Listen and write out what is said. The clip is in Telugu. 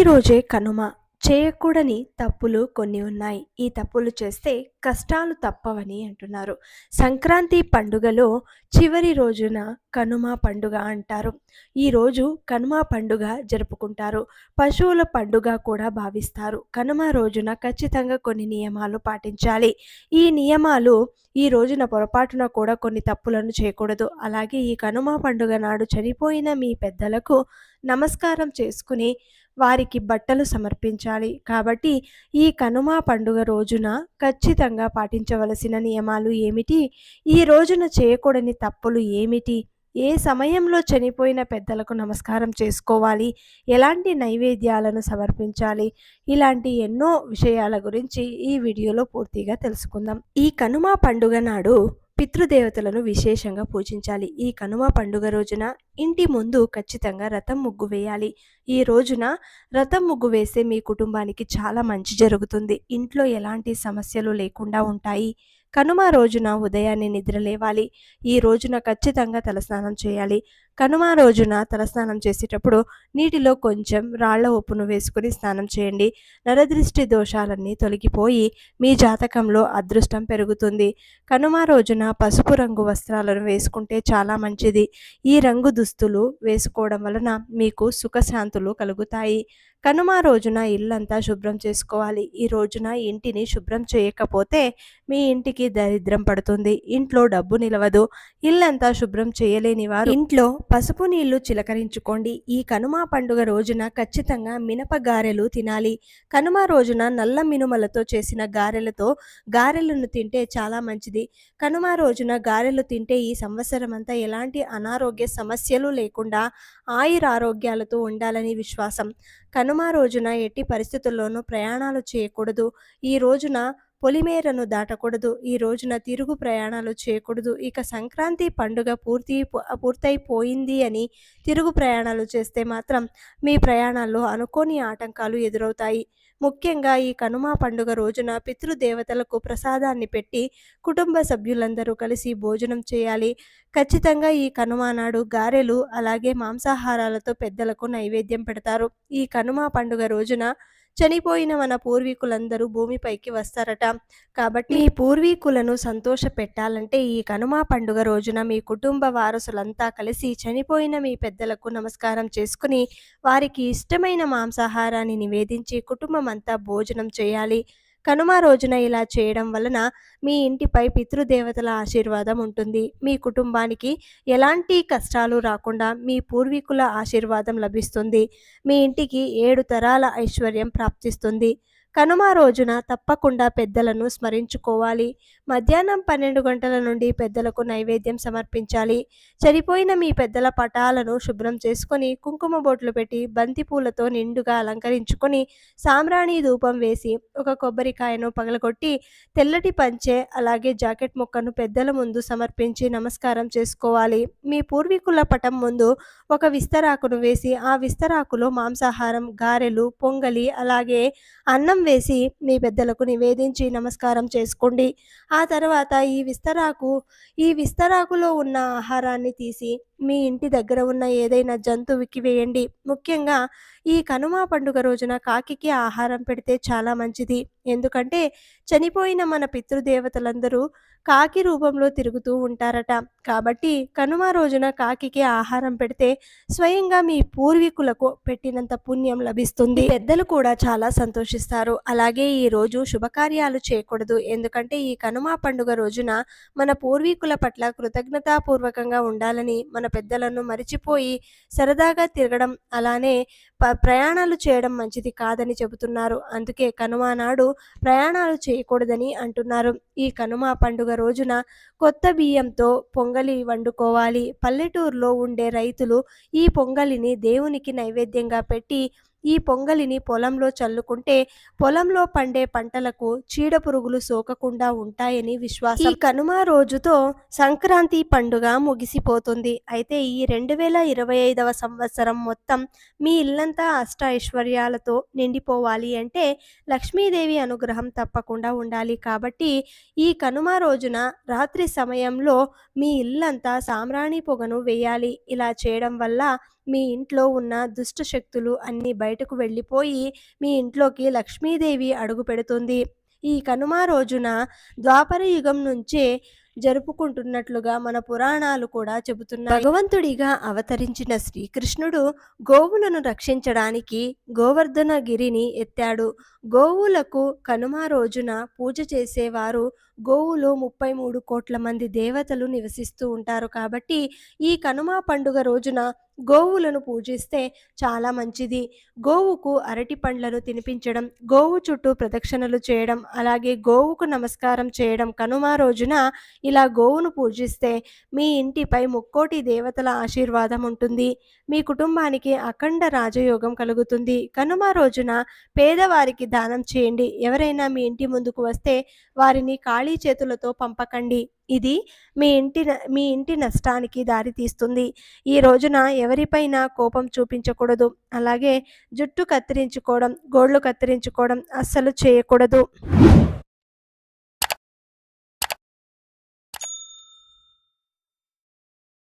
ఈరోజే కనుమ. చేయకూడని తప్పులు కొన్ని ఉన్నాయి. ఈ తప్పులు చేస్తే కష్టాలు తప్పవని అంటున్నారు. సంక్రాంతి పండుగలో చివరి రోజున కనుమ పండుగ అంటారు. ఈరోజు కనుమ పండుగ జరుపుకుంటారు. పశువుల పండుగ కూడా భావిస్తారు. కనుమ రోజున ఖచ్చితంగా కొన్ని నియమాలు పాటించాలి. ఈ నియమాలు ఈ రోజున పొరపాటున కూడా కొన్ని తప్పులను చేయకూడదు. అలాగే ఈ కనుమ పండుగ నాడు చనిపోయిన మీ పెద్దలకు నమస్కారం చేసుకుని వారికి బట్టలు సమర్పించాలి. కాబట్టి ఈ కనుమ పండుగ రోజున ఖచ్చితంగా పాటించవలసిన నియమాలు ఏమిటి? ఈ రోజున చేయకూడని తప్పులు ఏమిటి? ఏ సమయంలో చనిపోయిన పెద్దలకు నమస్కారం చేసుకోవాలి? ఎలాంటి నైవేద్యాలను సమర్పించాలి? ఇలాంటి ఎన్నో విషయాల గురించి ఈ వీడియోలో పూర్తిగా తెలుసుకుందాం. ఈ కనుమ పండుగ నాడు పితృదేవతలను విశేషంగా పూజించాలి. ఈ కనుమ పండుగ రోజున ఇంటి ముందు ఖచ్చితంగా రథం ముగ్గు వేయాలి. ఈ రోజున రథం ముగ్గు వేస్తే మీ కుటుంబానికి చాలా మంచి జరుగుతుంది. ఇంట్లో ఎలాంటి సమస్యలు లేకుండా ఉంటాయి. కనుమ రోజున ఉదయాన్నే నిద్ర లేవాలి. ఈ రోజున ఖచ్చితంగా తలస్నానం చేయాలి. కనుమ రోజున తలస్నానం చేసేటప్పుడు నీటిలో కొంచెం రాళ్ళ ఉప్పును వేసుకుని స్నానం చేయండి. నరదృష్టి దోషాలన్నీ తొలగిపోయి మీ జాతకంలో అదృష్టం పెరుగుతుంది. కనుమ రోజున పసుపు రంగు వస్త్రాలను వేసుకుంటే చాలా మంచిది. ఈ రంగు దుస్తులు వేసుకోవడం వలన మీకు సుఖశాంతులు కలుగుతాయి. కనుమ రోజున ఇల్లంతా శుభ్రం చేసుకోవాలి. ఈ రోజున ఇంటిని శుభ్రం చేయకపోతే మీ ఇంటికి దరిద్రం పడుతుంది. ఇంట్లో డబ్బు నిలవదు. ఇల్లంతా శుభ్రం చేయలేని వారు ఇంట్లో పసుపు నీళ్ళు చిలకరించుకోండి. ఈ కనుమ పండుగ రోజున ఖచ్చితంగా మినప గారెలు తినాలి. కనుమ రోజున నల్ల మినుమలతో చేసిన గారెలతో గారెలను తింటే చాలా మంచిది. కనుమ రోజున గారెలు తింటే ఈ సంవత్సరం అంతా ఎలాంటి అనారోగ్య సమస్యలు లేకుండా ఆయుర ఆరోగ్యాలతో ఉండాలని విశ్వాసం. కనుమ రోజున ఎట్టి పరిస్థితుల్లోనూ ప్రయాణాలు చేయకూడదు. ఈ రోజున పొలిమేరను దాటకూడదు. ఈ రోజున తిరుగు ప్రయాణాలు చేయకూడదు. ఇక సంక్రాంతి పండుగ పూర్తి పూర్తయిపోయింది అని తిరుగు ప్రయాణాలు చేస్తే మాత్రం మీ ప్రయాణాల్లో అనుకోని ఆటంకాలు ఎదురవుతాయి. ముఖ్యంగా ఈ కనుమ పండుగ రోజున పితృదేవతలకు ప్రసాదాన్ని పెట్టి కుటుంబ సభ్యులందరూ కలిసి భోజనం చేయాలి. ఖచ్చితంగా ఈ కనుమ నాడు గారెలు అలాగే మాంసాహారాలతో పెద్దలకు నైవేద్యం పెడతారు. ఈ కనుమ పండుగ రోజున చనిపోయిన మన పూర్వీకులందరూ భూమిపైకి వస్తారట. కాబట్టి మీ పూర్వీకులను సంతోష పెట్టాలంటే ఈ కనుమ పండుగ రోజున మీ కుటుంబ వారసులంతా కలిసి చనిపోయిన మీ పెద్దలకు నమస్కారం చేసుకుని వారికి ఇష్టమైన మాంసాహారాన్ని నివేదించి కుటుంబం అంతా భోజనం చేయాలి. కనుమ రోజున ఇలా చేయడం వలన మీ ఇంటిపై పితృదేవతల ఆశీర్వాదం ఉంటుంది. మీ కుటుంబానికి ఎలాంటి కష్టాలు రాకుండా మీ పూర్వీకుల ఆశీర్వాదం లభిస్తుంది. మీ ఇంటికి ఏడు తరాల ఐశ్వర్యం ప్రాప్తిస్తుంది. కనుమ రోజున తప్పకుండా పెద్దలను స్మరించుకోవాలి. మధ్యాహ్నం పన్నెండు గంటల నుండి పెద్దలకు నైవేద్యం సమర్పించాలి. చనిపోయిన మీ పెద్దల పటాలను శుభ్రం చేసుకొని కుంకుమ బొట్లు పెట్టి బంతి పూలతో నిండుగా అలంకరించుకొని సామ్రాణి ధూపం వేసి ఒక కొబ్బరికాయను పగలగొట్టి తెల్లటి పంచె అలాగే జాకెట్ మొక్కను పెద్దల ముందు సమర్పించి నమస్కారం చేసుకోవాలి. మీ పూర్వీకుల పటం ముందు ఒక విస్తరాకును వేసి ఆ విస్తరాకులో మాంసాహారం గారెలు పొంగలి అలాగే అన్నం వేసి మీ పెద్దలకు నివేదించి నమస్కారం చేసుకోండి. ఆ తర్వాత ఈ విస్తరాకు ఈ విస్తరాకులో ఉన్న ఆహారాన్ని తీసి మీ ఇంటి దగ్గర ఉన్న ఏదైనా జంతువుకి వేయండి. ముఖ్యంగా ఈ కనుమ పండుగ రోజున కాకికి ఆహారం పెడితే చాలా మంచిది. ఎందుకంటే చనిపోయిన మన పితృదేవతలందరూ కాకి రూపంలో తిరుగుతూ ఉంటారట. కాబట్టి కనుమ రోజున కాకికి ఆహారం పెడితే స్వయంగా మీ పూర్వీకులకు పెట్టినంత పుణ్యం లభిస్తుంది. పెద్దలు కూడా చాలా సంతోషిస్తారు. అలాగే ఈ రోజు శుభకార్యాలు చేయకూడదు. ఎందుకంటే ఈ కనుమ పండుగ రోజున మన పూర్వీకుల పట్ల కృతజ్ఞతాపూర్వకంగా ఉండాలని మన పెద్దలను మరిచిపోయి సరదాగా తిరగడం అలానే ప్రయాణాలు చేయడం మంచిది కాదని చెబుతున్నారు. అందుకే కనుమ నాడు ప్రయాణాలు చేయకూడదని అంటున్నారు. ఈ కనుమ పండుగ రోజున కొత్త బియ్యంతో పొంగలి వండుకోవాలి. పల్లెటూరులో ఉండే రైతులు ఈ పొంగలిని దేవునికి నైవేద్యంగా పెట్టి ఈ పొంగలిని పొలంలో చల్లుకుంటే పొలంలో పండే పంటలకు చీడ పురుగులు సోకకుండా ఉంటాయని విశ్వాసం. ఈ కనుమ రోజుతో సంక్రాంతి పండుగ ముగిసిపోతుంది. అయితే ఈ రెండు వేల ఇరవై ఐదవ సంవత్సరం మొత్తం మీ ఇల్లంతా అష్ట ఐశ్వర్యాలతో నిండిపోవాలి అంటే లక్ష్మీదేవి అనుగ్రహం తప్పకుండా ఉండాలి. కాబట్టి ఈ కనుమ రోజున రాత్రి సమయంలో మీ ఇల్లంతా సామ్రాణి పొగను వేయాలి. ఇలా చేయడం వల్ల మీ ఇంట్లో ఉన్న దుష్ట శక్తులు అన్నీ బయటకు వెళ్ళిపోయి మీ ఇంట్లోకి లక్ష్మీదేవి అడుగు పెడుతుంది. ఈ కనుమ రోజున ద్వాపర యుగం నుంచే జరుపుకుంటున్నట్లుగా మన పురాణాలు కూడా చెబుతున్నాయి. భగవంతుడిగా అవతరించిన శ్రీకృష్ణుడు గోవులను రక్షించడానికి గోవర్ధన గిరిని ఎత్తాడు. గోవులకు కనుమ రోజున పూజ చేసేవారు గోవులో ముప్పై మూడు కోట్ల మంది దేవతలు నివసిస్తూ ఉంటారు కాబట్టి ఈ కనుమ పండుగ రోజున గోవులను పూజిస్తే చాలా మంచిది. గోవుకు అరటి పండ్లను తినిపించడం గోవు చుట్టూ ప్రదక్షిణలు చేయడం అలాగే గోవుకు నమస్కారం చేయడం కనుమ రోజున ఇలా గోవును పూజిస్తే మీ ఇంటిపై ముక్కోటి దేవతల ఆశీర్వాదం ఉంటుంది. మీ కుటుంబానికి అఖండ రాజయోగం కలుగుతుంది. కనుమ రోజున పేదవారికి దానం చేయండి. ఎవరైనా మీ ఇంటి ముందుకు వస్తే వారిని ఖాళీ చేతులతో పంపకండి. ఇది మీ ఇంటి మీ ఇంటి నష్టానికి దారితీస్తుంది ఈ రోజున ఎవరిపైన కోపం చూపించకూడదు. అలాగే జుట్టు కత్తిరించుకోవడం గోళ్ళు కత్తిరించుకోవడం అస్సలు చేయకూడదు.